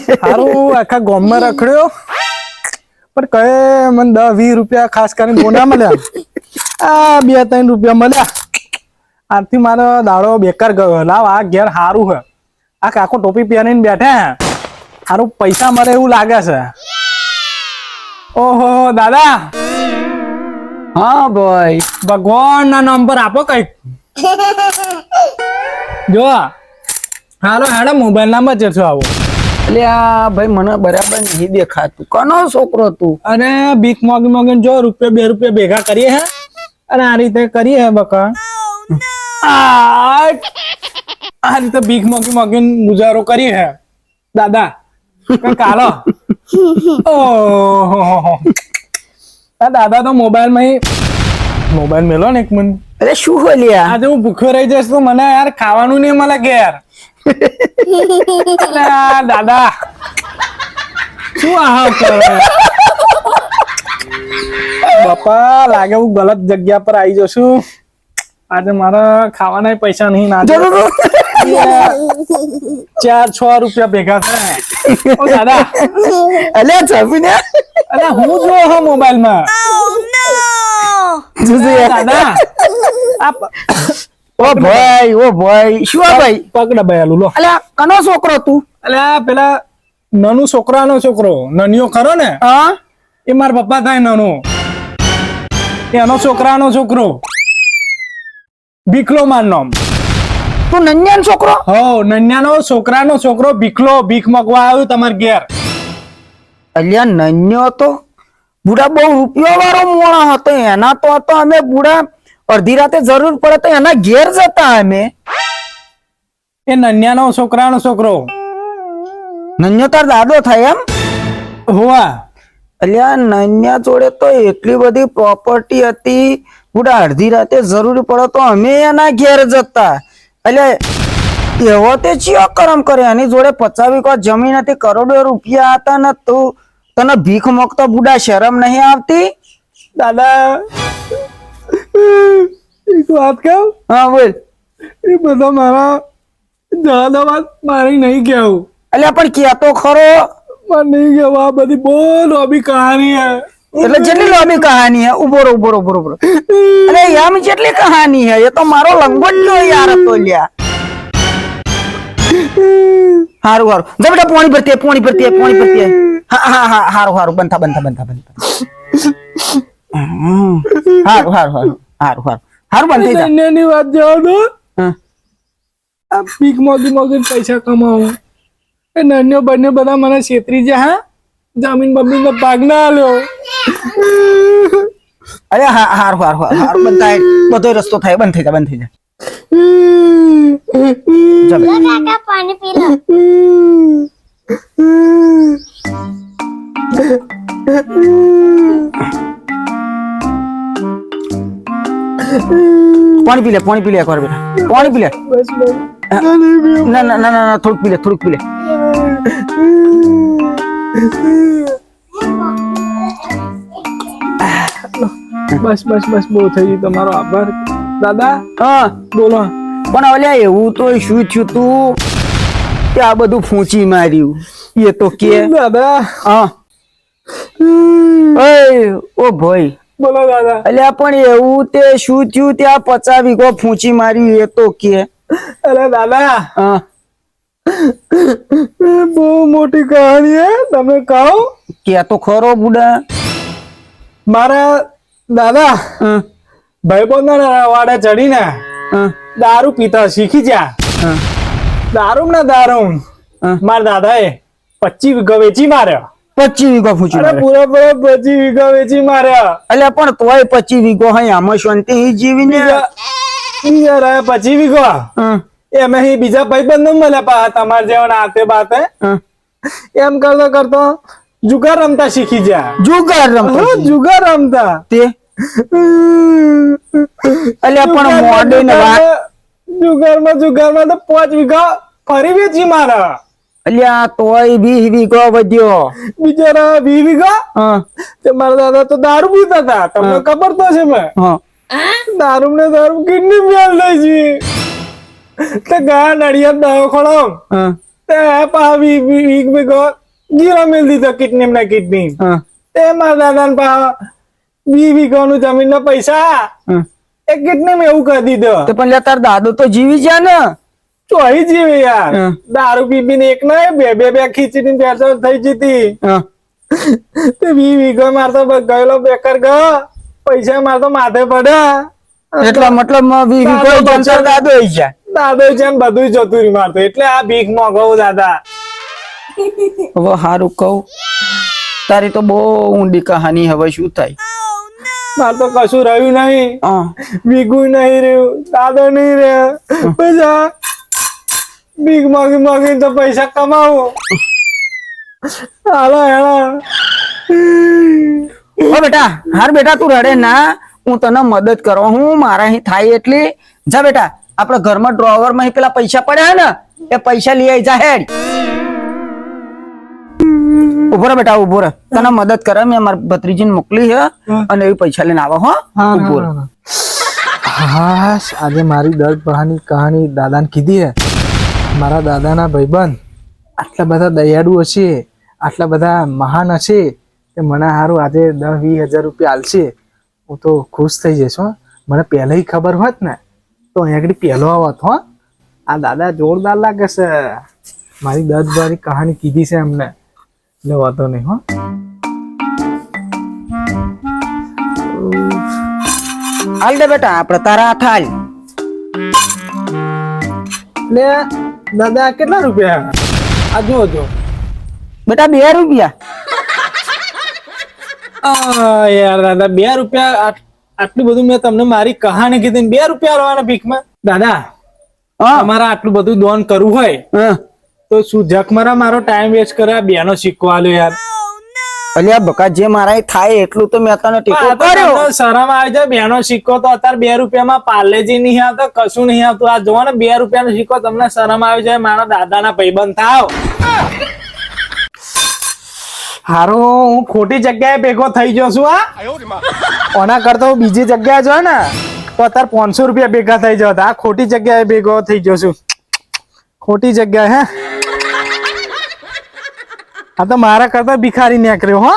સારું આખા ગામમાં રખડ્યો. પણ કહે મને દસ વીસ રૂપિયા ખાસ કરીને બોના મળ્યા આ બે ત્રણ રૂપિયા મળ્યા. આથી મારો દાડો બેકાર ગયો. લાવ આ ઘેર સારું છે આ કાકો ટોપી પહેરીને બેઠા હે. સારું પૈસા મળે એવું લાગે છે. ઓહો દાદા. હા ભાઈ. ભગવાન ના નંબર આપો કંઈક. જો હાલો હેડો મોબાઈલ નામ જ છો આવો. એટલે આ ભાઈ મને બરાબર નહીં દેખાતું. કનો છોકરો તું? અને ભીખ મોગી મોગી જો રૂપિયા બે રૂપિયા ભેગા કરીએ હે? અને આ રીતે કરીએ હે બકા? આ રીતે ભીખ મોગી મોગી ગુજારો કરીએ હે? દાદા કાલો ઓહો આ દાદા તો મોબાઈલમાં મોબાઈલ મેલો ને એક મિનિટ. અરે શું બોલ્યા આજે હું ભૂખ્યો રહી જઈશ તો મને યાર ખાવાનું નહીં મળે કે અલા, દાદા શું આહ કરે બાપા લાગે હું ગલત જગ્યા પર આવી જશું આજે મારા ખાવાના પૈસા નહીં ના. ચાર છ રૂપિયા ભેગા થયા ઓ દાદા અલ્યા છાપીને અલા હું જો હા મોબાઈલમાં દાદા આ ઓ ભાઈ ઓ ભાઈ. શું ભાઈ? પગ દબાયેલું લો અલ્યા કનો છોકરો તું? અલ્યા પેલા નાનું છોકરાનો છોકરો. નનિયો ખરો ને? હા? એ મારા પપ્પા થાય નાનો. એનો છોકરાનો છોકરો. ભીખલો માર નામ. તું નન્યાન છોકરો? હો નન્યાનો છોકરાનો છોકરો ભીખલો ભીખ મગવા આવ્યું તમાર ઘેર. અલ્યા નન્યો તો બુડા બહુ રૂપિયો વાળો મોણા હતો. એના તો હતો અમે બુડા અડધી રાતે જરૂર પડે તો એના ઘેર જતા અમે. એ નન્યાનો છોકરાનો છોકરો. નન્યો તાર દાદો થાય એમ? હોવા. અલ્યા નન્યા જોડે તો એટલી બધી પ્રોપર્ટી હતી. બુડા અડધી રાતે જરૂર પડે તો અમે એના ઘેર જતા. અલ્યા એવો તે ચિયો કરમ કરે? એની જોડે પચાવી વીઘા જમીન હતી કરોડો રૂપિયા હતા ને તું. તને ભીખ મોકતો બુડા શરમ નહીં આવતી? દાદા એક વાત કહું? હા બોલ. એ બધા મારા વાત મારી નહીં કહેવું. એટલે પણ કહેતો ખરો. મારે નહીં કહેવું. આ બધી બહુ લોબી કહાની હે એટલે જેટલી લાંબી કહાની હે ઊભો રો ઊભો રો ઊભો ઊભો અરે એમ જેટલી કહાની હે એ તો મારો લંગોટ યાર હતો લ્યા. હારું હારું. જા બેટા પોણી ભરતી પાણી ભરતી પોણી ભરતી હા હા હા હારું હારું. બનતા બનતા બનતા બનતા. હારું હારું હારું. હારું હારું હારું બંધ થઈ જા નન્યાની વાત જવા દો હા. આ ભીખ મોગી મોગી પૈસા કમાવું એ નાન્યો બંને બધા મને છેતરી જાય હા જમીન બમીન ભાગ ના આલ્યો અરે હા હારું હારું હારું હારું બંધ થાય બધો રસ્તો થાય બંધ થઈ જા બંધ થઈ જા જા બેટા. કાકા પાણી પી લો પાણી પી લે પાણી પી લે એકવાર બેટા. પાણી પી લે. ના ના ના ના. ના, થોડુંક પી લે થોડુંક પી લે. બસ બસ બસ બહુ થઈ ગયું તમારો આભાર. દાદા હા બોલો. પણ ઓલ્યા એવું તો શું થયું તું? કે આ બધું ફૂંચી માર્યું. એ તો કે. દાદા. હા. ઓય ઓ ભાઈ. બોલો દાદા. અલ્યા પણ એવું તે શું થયું? ત્યાં પચાસ વીઘો ફૂંચી મારી એ તો કે. અરે દાદા હા. બહુ મોટી કહાની હે તમે કહો. કે તો ખરો બુડા. મારા દાદા હા, ભાઈબંધના વાડે ચડીને દારૂ પીતા શીખી જા દારૂમ દારૂ ના દારૂ હા. મારા દાદાએ પચીસ વીઘો વેચી માર્યો. પચીસ વીઘો ફૂચી માર્યો પૂરા પૂરા પચી વીઘા વેચી માર્યા. એટલે પણ તોય પચીસ વીઘો હોય આમાં શાંતિ જીવીને બીજા રહ્યા પચીસ વીઘા. એમ અહીં બીજા ભાઈબંધો મળ્યા પા તમારે જેવા આતે બાતે હા. એમ કરતો કરતો જુગાર રમતા શીખી જા જુગાર રમતા જુગાર રમતા. તે? અલ્યા પણ મોડે ને વાત જુગારમાં જુગારમાં તો પાંચ વીઘા ફરી વેચી મારા અલ્યા તોય વીસ વીઘો વધ્યો. બિચારા વી વીઘો? તે મારા દાદા તો દારૂ પીતા હતા. તમને ખબર તો છે મેં દારૂ ને દારૂ કિડની તે ગયા નડિયાદ દાવો હા. તે પા વી વી વીક વીકો જીરો મિલ દીધો કિડની ને કિડની તે મારા દાદા ને પા વી વીઘો નું જમીન ના પૈસા એ કિડની માં એવું કરી દીધો. પણ તાર દાદો તો જીવી ગયા ને. ચોઈ જીવે યાર. દારૂ પીપી ને એક ના બે બે બે ખીચડી પેસો થઈ જતી તે વી વીઘો મારતો ગયેલો બેકર ગયો. પૈસા મારતો માથે પડ્યા. એટલે મતલબ દાદો દાદો છે ને બધું જતું રહ્યું મારતો. એટલે આ ભીખ મોગો દાદા. હવે હારું કહું. તારી તો બહુ ઊંડી કહાની હવે શું થાય? મારે તો કશું રહ્યું નહીં. ભીગું નહીં રહ્યું દાદો નહીં રહ્યો. પૈસા ભીખ માગી માગી તો પૈસા કમાવો. હાલો હેલો. બેટા હાર બેટા તું રડે ના. હું તને મદદ કરવા હું મારા અહીં થાય એટલી. જા બેટા આપડે ઘરમાં ડ્રોવરમાં પેલા પૈસા પડ્યા ને એ પૈસા લઈ આવી જા હેડ. ઊભો રહે બેટા ઊભો રહે. તને મદદ કરે મેં મારી ભત્રીજીને મોકલી છે અને એ પૈસા લઈને આવો હો. ઊભો હા આજે મારી દર્દ બહાની કહાની દાદાને કીધી હે. મારા દાદાના ભાઈબંધ. આટલા બધા દયાળુ હશે આટલા બધા મહાન હશે કે મને સારું આજે દસ વીસ હજાર રૂપિયા આલશે. હું તો ખુશ થઈ જઈશ હો. મને પહેલાંય ખબર હોત ને તો અહીંયા આગળ પહેલો આવત હો. આ દાદા જોરદાર લાગે છે. મારી દસ બારી કહાની કીધી છે એમને. એટલે વાંધો નહીં હો. હાલ દે બેટા આપણે તારા હાથ હાલ એટલે દાદા કેટલા રૂપિયા? આ જો જો બેટા બે રૂપિયા. આ યાર દાદા બે રૂપિયા આટલું બધું મેં તમને મારી કહાની કીધી ને બે રૂપિયા લેવાના ભીખમાં. દાદા હા. તમારે આટલું બધું દોન કરવું હોય. તો શું જખમરા મારો ટાઈમ વેસ્ટ કરે? બેનો શીખવા લો યાર. અલ્યા બકા જે મારા થાય એટલું તો મેં તને ટીકો કર્યો. શરમ આવે છે બેનો સિક્કો તો અત્યારે બે રૂપિયામાં પાર્લેજી નહીં આવતો કશું નહીં આવતું. આ જોવો ને બે રૂપિયાનો સિક્કો તમને શરમ આવે છે મારા દાદાના ભાઈબંધ થાવ હારો હું ખોટી જગ્યાએ ભેગો થઈ ગયો છું આ ઓના કરતા હું બીજી જગ્યાએ જો ને તો અત્યારે પાંચસો રૂપિયા ભેગા થઈ જતા આ ખોટી જગ્યાએ ભેગો થઈ ગયો છું. ખોટી જગ્યાએ હે? આ તો મારા કરતા ભિખારી નીકળ્યો હો.